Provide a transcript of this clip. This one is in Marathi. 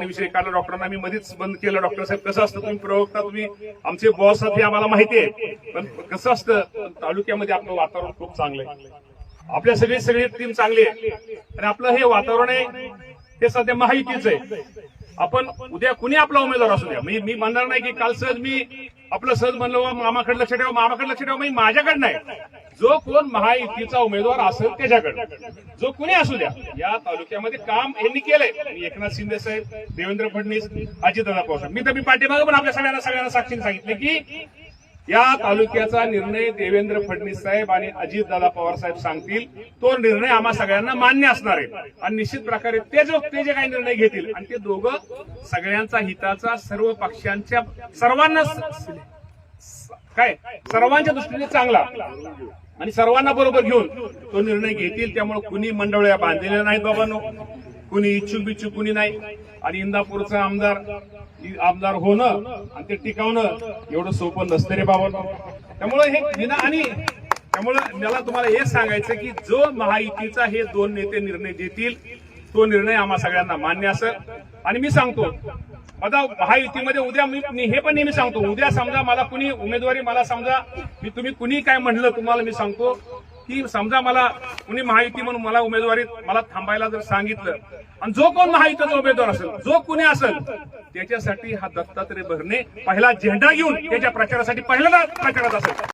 विषय काढला. डॉक्टरांना मी मध्येच बंद केलं. डॉक्टर साहेब कसं असतं तुम्ही प्रवक्ता तुम्ही आमचे बॉस आहात हे आम्हाला माहिती आहे. पण कसं असतं तालुक्यामध्ये आपलं वातावरण खूप चांगलं आहे. आपल्या सगळी सगळी टीम चांगली आहे. आणि आपलं हे वातावरण आहे हे सध्या महायुतीच आहे. आपण उद्या कुणी आपला उमेदवार असू द्या? मी मी म्हणणार नाही की काल सहज मी आपलं सहज म्हणलं मामाकडे लक्ष ठेवा मामाकडे लक्ष ठेवा. मी माझ्याकडे नाही. जो कोण महायुतीचा उमेदवार असेल त्याच्याकडे. जो कुणी असू द्या या तालुक्यामध्ये काम यांनी केलंय. मी एकनाथ शिंदे साहेब देवेंद्र फडणवीस अजितदादा पवार. साहेब. मी तर मी पाठीमागं पण आपल्या सगळ्यांना सगळ्यांना साक्षीने सांगितले की या तालुक्याचा निर्णय देवेंद्र फडणवीस साहेब आणि अजितदादा पवार साहेब सांगतील. तो निर्णय आम्हा सगळ्यांना मान्य असणार आहे. आणि निश्चित प्रकारे ते जो ते जे काही निर्णय घेतील आणि ते दोघं सगळ्यांचा हिताचा सर्व पक्षांच्या सर्वांना काय? सर्वांच्या दृष्टीने चांगला. आणि सर्वांना बरोबर घेऊन तो निर्णय घेतील. त्यामुळे कुणी मंडळ्या बांधलेल्या नाहीत बाबांनो. कुणी इच्छुक बिच्छुक कुणी नाही. आणि इंदापूरचा आमदार आमदार होणं आणि ते टिकवणं एवढं सोपं नसतं रे बाबांनो. त्यामुळे हे विना आणि त्यामुळं मला तुम्हाला हे सांगायचं की जो महायुतीचा हे दोन नेते निर्णय देतील तो निर्णय आम्हा सगळ्यांना मान्य असेल. आणि मी सांगतो आता महायुतीमध्ये उद्या मी हे पण नेहमी सांगतो. उद्या समजा मला कुणी उमेदवारी मला समजा मी तुम्ही कुणी काय म्हणलं तुम्हाला मी सांगतो की समजा मला कुणी महायुती म्हणून मला उमेदवारी मला थांबायला जर सांगितलं आणि जो कोण महायुतीचा उमेदवार असेल जो कुणी असेल त्याच्यासाठी हा दत्तात्रय भरणे पहिला झेंडा घेऊन त्याच्या प्रचारासाठी पहिल्यांदा प्रचारात असेल.